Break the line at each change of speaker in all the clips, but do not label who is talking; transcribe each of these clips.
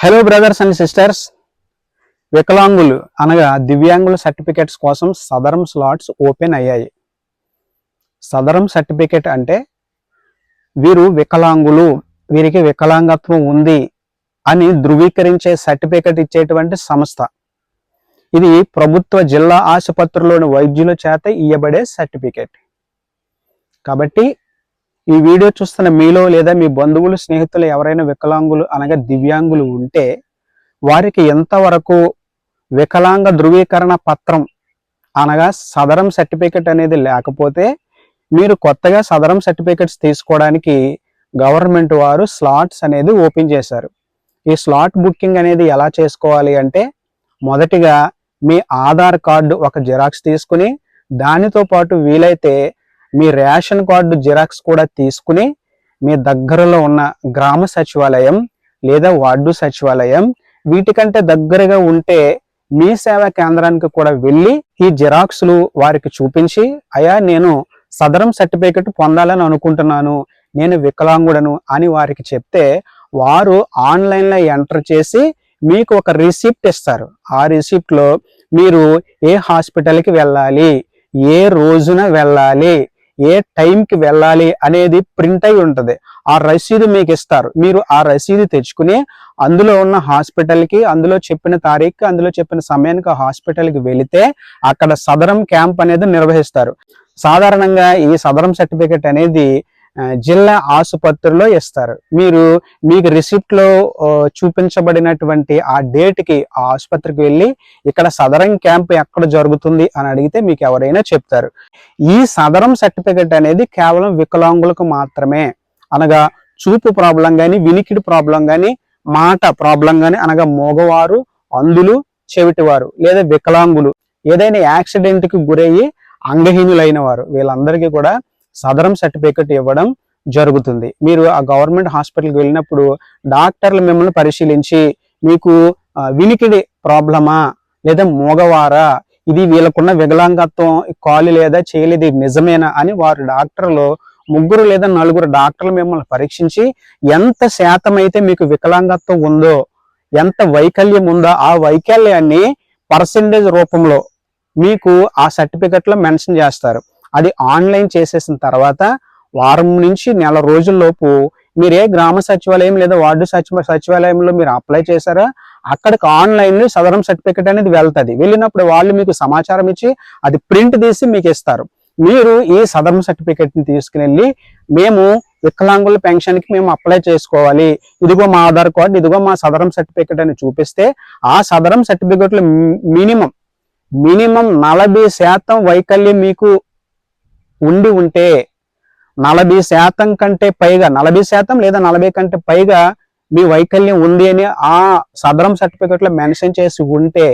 Hello brothers and sisters వికలాంగులు అనగా దివ్యాంగుల సర్టిఫికెట్స్ కోసం సదరం స్లాట్స్ ఓపెన్ అయ్యాయి. సదరం సర్టిఫికెట్ అంటే వీరు వికలాంగులు వీరికి వికలాంగత్వం ఉంది అని ధృవీకరించే సర్టిఫికెట్ ఇచ్చేటువంటి సంస్థ. ఇది ప్రభుత్వ జిల్లా ఆసుపత్రిలోని వైద్యుల చేత ఇయ్యబడే సర్టిఫికెట్ కాబట్టి ఈ వీడియో చూస్తున్న మీలో లేదా మీ బంధువులు స్నేహితులు ఎవరైనా వికలాంగులు అనగా దివ్యాంగులు ఉంటే వారికి ఎంతవరకు వికలాంగ ధృవీకరణ పత్రం అనగా సదరం సర్టిఫికెట్ అనేది లేకపోతే మీరు కొత్తగా సదరం సర్టిఫికెట్స్ తీసుకోవడానికి గవర్నమెంట్ వారు స్లాట్స్ అనేది ఓపెన్ చేశారు. ఈ స్లాట్ బుకింగ్ అనేది ఎలా చేసుకోవాలి అంటే మొదటిగా మీ ఆధార్ కార్డు ఒక జిరాక్స్ తీసుకుని దానితో పాటు వీలైతే మీ రేషన్ కార్డు జిరాక్స్ కూడా తీసుకుని మీ దగ్గరలో ఉన్న గ్రామ సచివాలయం లేదా వార్డు సచివాలయం వీటికంటే దగ్గరగా ఉంటే మీ సేవా కేంద్రానికి కూడా వెళ్ళి ఈ జిరాక్స్లు వారికి చూపించి అయా నేను సదరం సర్టిఫికెట్ పొందాలని అనుకుంటున్నాను నేను వికలాంగుడను అని వారికి చెప్తే వారు ఆన్లైన్లో ఎంటర్ చేసి మీకు ఒక రిసిప్ట్ ఇస్తారు. ఆ రిసిప్ట్లో మీరు ఏ హాస్పిటల్కి వెళ్ళాలి ఏ రోజున వెళ్ళాలి ఏ టైంకి వెళ్ళాలి అనేది ప్రింట్ అయి ఉంటుంది. ఆ రసీదు మీకు ఇస్తారు. మీరు ఆ రసీదు తెచ్చుకుని అందులో ఉన్న హాస్పిటల్కి అందులో చెప్పిన తారీఖు అందులో చెప్పిన సమయానికి ఆ హాస్పిటల్కి వెళితే అక్కడ సదరం క్యాంప్ అనేది నిర్వహిస్తారు. సాధారణంగా ఈ సదరం సర్టిఫికెట్ అనేది జిల్లా ఆసుపత్రిలో ఇస్తారు మీరు మీకు రిసిప్ట్లో చూపించబడినటువంటి ఆ డేట్కి ఆ ఆసుపత్రికి వెళ్ళి ఇక్కడ సదరం క్యాంప్ ఎక్కడ జరుగుతుంది అని అడిగితే మీకు ఎవరైనా చెప్తారు. ఈ సదరం సర్టిఫికెట్ అనేది కేవలం వికలాంగులకు మాత్రమే అనగా చూపు ప్రాబ్లం కానీ వినికిడి ప్రాబ్లం కానీ మాట ప్రాబ్లం కానీ అనగా మగవారు అందులు చెవిటివారు లేదా వికలాంగులు ఏదైనా యాక్సిడెంట్కి గురయ్యి అంగహీనులైన వారు వీళ్ళందరికీ కూడా సదరం సర్టిఫికెట్ ఇవ్వడం జరుగుతుంది. మీరు ఆ గవర్నమెంట్ హాస్పిటల్కి వెళ్ళినప్పుడు డాక్టర్లు మిమ్మల్ని పరిశీలించి మీకు వినికిడి ప్రాబ్లమా లేదా మోగవారా? ఇది వీళ్ళకున్న వికలాంగత్వం కాలు లేదా చేయలేదు నిజమేనా అని వారు డాక్టర్లు ముగ్గురు లేదా నలుగురు డాక్టర్లు మిమ్మల్ని పరీక్షించి ఎంత శాతం అయితే మీకు వికలాంగత్వం ఉందో ఎంత వైకల్యం ఉందో ఆ వైకల్యాన్ని పర్సంటేజ్ రూపంలో మీకు ఆ సర్టిఫికెట్లో మెన్షన్ చేస్తారు. అది ఆన్లైన్ చేసేసిన తర్వాత వారం నుంచి నెల రోజుల్లోపు మీరు ఏ గ్రామ సచివాలయం లేదా వార్డు సచివ సచివాలయంలో మీరు అప్లై చేశారో అక్కడికి ఆన్లైన్లో సదరం సర్టిఫికెట్ అనేది వెళ్తుంది. వెళ్ళినప్పుడు వాళ్ళు మీకు సమాచారం ఇచ్చి అది ప్రింట్ తీసి మీకు ఇస్తారు. మీరు ఈ సదరం సర్టిఫికెట్ని తీసుకుని మేము వికలాంగుల పెన్షన్కి మేము అప్లై చేసుకోవాలి. ఇదిగో మా ఆధార్ కార్డు ఇదిగో మా సదరం సర్టిఫికెట్ అని చూపిస్తే ఆ సదరం సర్టిఫికేట్లో మినిమం మినిమం నలభై శాతం వైకల్యం మీకు ఉండి ఉంటే నలభై శాతం కంటే పైగా నలభై శాతం లేదా నలభై కంటే పైగా మీ వైకల్యం ఉంది అని ఆ సదరం సర్టిఫికెట్లో మెన్షన్ చేసి ఉంటే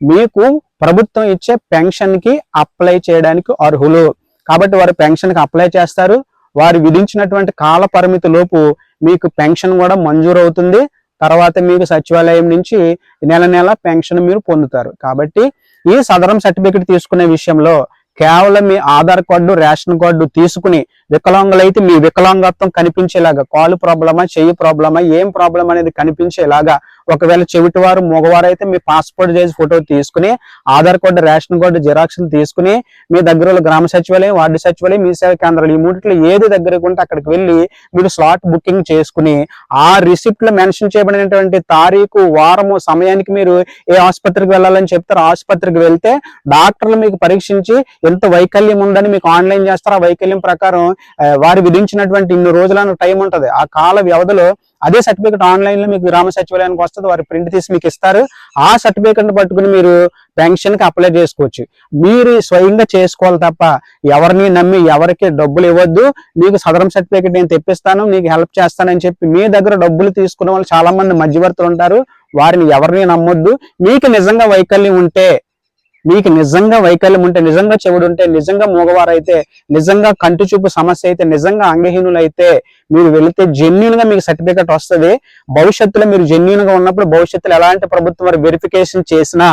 మీకు ప్రభుత్వం ఇచ్చే పెన్షన్కి అప్లై చేయడానికి అర్హులు. కాబట్టి వారు పెన్షన్కి అప్లై చేస్తారు. వారు విధించినటువంటి కాల పరిమితి లోపు మీకు పెన్షన్ కూడా మంజూరు అవుతుంది. తర్వాత మీకు సచివాలయం నుంచి నెల నెల పెన్షన్ మీరు పొందుతారు. కాబట్టి ఈ సదరం సర్టిఫికెట్ తీసుకునే విషయంలో కేవలం మీ ఆధార్ కార్డు రేషన్ కార్డు తీసుకుని వికలాంగులైతే మీ వికలాంగత్వం కనిపించేలాగా కాలు ప్రాబ్లమా చెయ్యి ప్రాబ్లమా ఏం ప్రాబ్లం అనేది కనిపించేలాగా ఒకవేళ చెవిటివారు మగవారు అయితే మీ పాస్పోర్ట్ సైజ్ ఫోటో తీసుకుని Aadhaar card ration card xerox తీసుకుని మీ దగ్గర గ్రామ సచివాలయం వార్డు సచివాలయం మీ సేవ కేంద్రాలు ఈ మూడిట్లో ఏది దగ్గరకు ఉంటే అక్కడికి వెళ్ళి మీరు స్లాట్ బుకింగ్ చేసుకుని ఆ రిసిప్ట్లో మెన్షన్ చేయబడినటువంటి తారీఖు వారము సమయానికి మీరు ఏ ఆసుపత్రికి వెళ్ళాలని చెప్తారు ఆసుపత్రికి వెళ్తే డాక్టర్లు మీకు పరీక్షించి ఎంత వైకల్యం ఉందని మీకు ఆన్లైన్ చేస్తారు. ఆ వైకల్యం ప్రకారం వారు విధించినటువంటి ఇన్ని రోజుల టైం ఉంటుంది. ఆ కాల వ్యవధిలో అదే సర్టిఫికెట్ ఆన్లైన్లో మీకు గ్రామ సచివాలయానికి వస్తుంది వారు ప్రింట్ తీసి మీకు ఇస్తారు. ఆ సర్టిఫికెట్ పట్టుకుని మీరు పెన్షన్కి అప్లై చేసుకోవచ్చు. మీరు స్వయంగా చేసుకోవాలి తప్ప ఎవరిని నమ్మి ఎవరికి డబ్బులు ఇవ్వద్దు. మీకు సదరం సర్టిఫికెట్ నేను తెప్పిస్తాను నీకు హెల్ప్ చేస్తానని చెప్పి మీ దగ్గర డబ్బులు తీసుకునే వాళ్ళు చాలా మంది మధ్యవర్తులు ఉంటారు. వారిని ఎవరిని నమ్మొద్దు. మీకు నిజంగా వైకల్యం ఉంటే మీకు నిజంగా వైకల్యం ఉంటే నిజంగా చెవుడు ఉంటే నిజంగా మూగవారైతే నిజంగా కంటి చూపు సమస్య అయితే నిజంగా అంగహీనులు అయితే మీరు వెళితే జెన్యున్గా మీకు సర్టిఫికేట్ వస్తుంది. భవిష్యత్తులో మీరు జెన్యున్గా ఉన్నప్పుడు భవిష్యత్తులో ఎలాంటి ప్రభుత్వం వారు వెరిఫికేషన్ చేసినా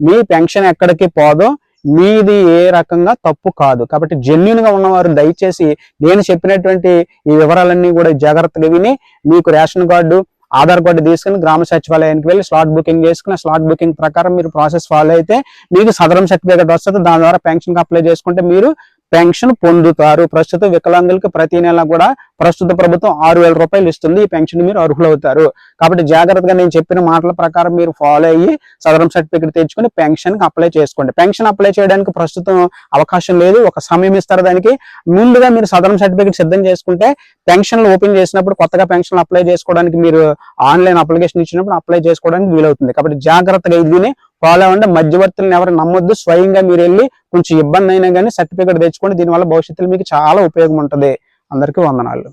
మీ పెన్షన్ ఎక్కడికి పోదో మీది ఏ రకంగా తప్పు కాదు. కాబట్టి జెన్యున్గా ఉన్నవారు దయచేసి నేను చెప్పినటువంటి ఈ వివరాలన్నీ కూడా జాగ్రత్తగా విని మీకు రేషన్ కార్డు ఆధార్ కార్డు తీసుకుని గ్రామ సచివాలయానికి వెళ్ళి స్లాట్ బుకింగ్ చేసుకుని స్లాట్ బుకింగ్ ప్రకారం మీరు ప్రాసెస్ ఫాలో అయితే మీకు సదరం సర్టిఫికేట్ వస్తుంది. దాని ద్వారా పెన్షన్ అప్లై చేసుకుంటే మీరు పెన్షన్ పొందుతారు. ప్రస్తుత వికలాంగులకు ప్రతి నెల కూడా ప్రస్తుత ప్రభుత్వం ఆరు వేల రూపాయలు ఇస్తుంది. ఈ పెన్షన్ మీరు అర్హులవుతారు. కాబట్టి జాగ్రత్తగా నేను చెప్పిన మాటల ప్రకారం మీరు ఫాలో అయ్యి సదరం సర్టిఫికేట్ తెచ్చుకుని పెన్షన్కి అప్లై చేసుకోండి. పెన్షన్ అప్లై చేయడానికి ప్రస్తుతం అవకాశం లేదు. ఒక సమయం ఇస్తారు దానికి. ముందుగా మీరు సదరం సర్టిఫికేట్ సిద్ధం చేసుకుంటే పెన్షన్లు ఓపెన్ చేసినప్పుడు కొత్తగా పెన్షన్ అప్లై చేసుకోవడానికి మీరు ఆన్లైన్ అప్లికేషన్ ఇచ్చినప్పుడు అప్లై చేసుకోవడానికి వీలవుతుంది. కాబట్టి జాగ్రత్తగా ఇది ఫాలో అవ్వండి మధ్యవర్తులను ఎవరు నమ్మొద్దు. స్వయంగా మీరు వెళ్ళి కొంచెం ఇబ్బంది అయినా కానీ సర్టిఫికేట్ తెచ్చుకోండి. దీనివల్ల భవిష్యత్తులో మీకు చాలా ఉపయోగం ఉంటుంది. అందరికీ వందనాలు.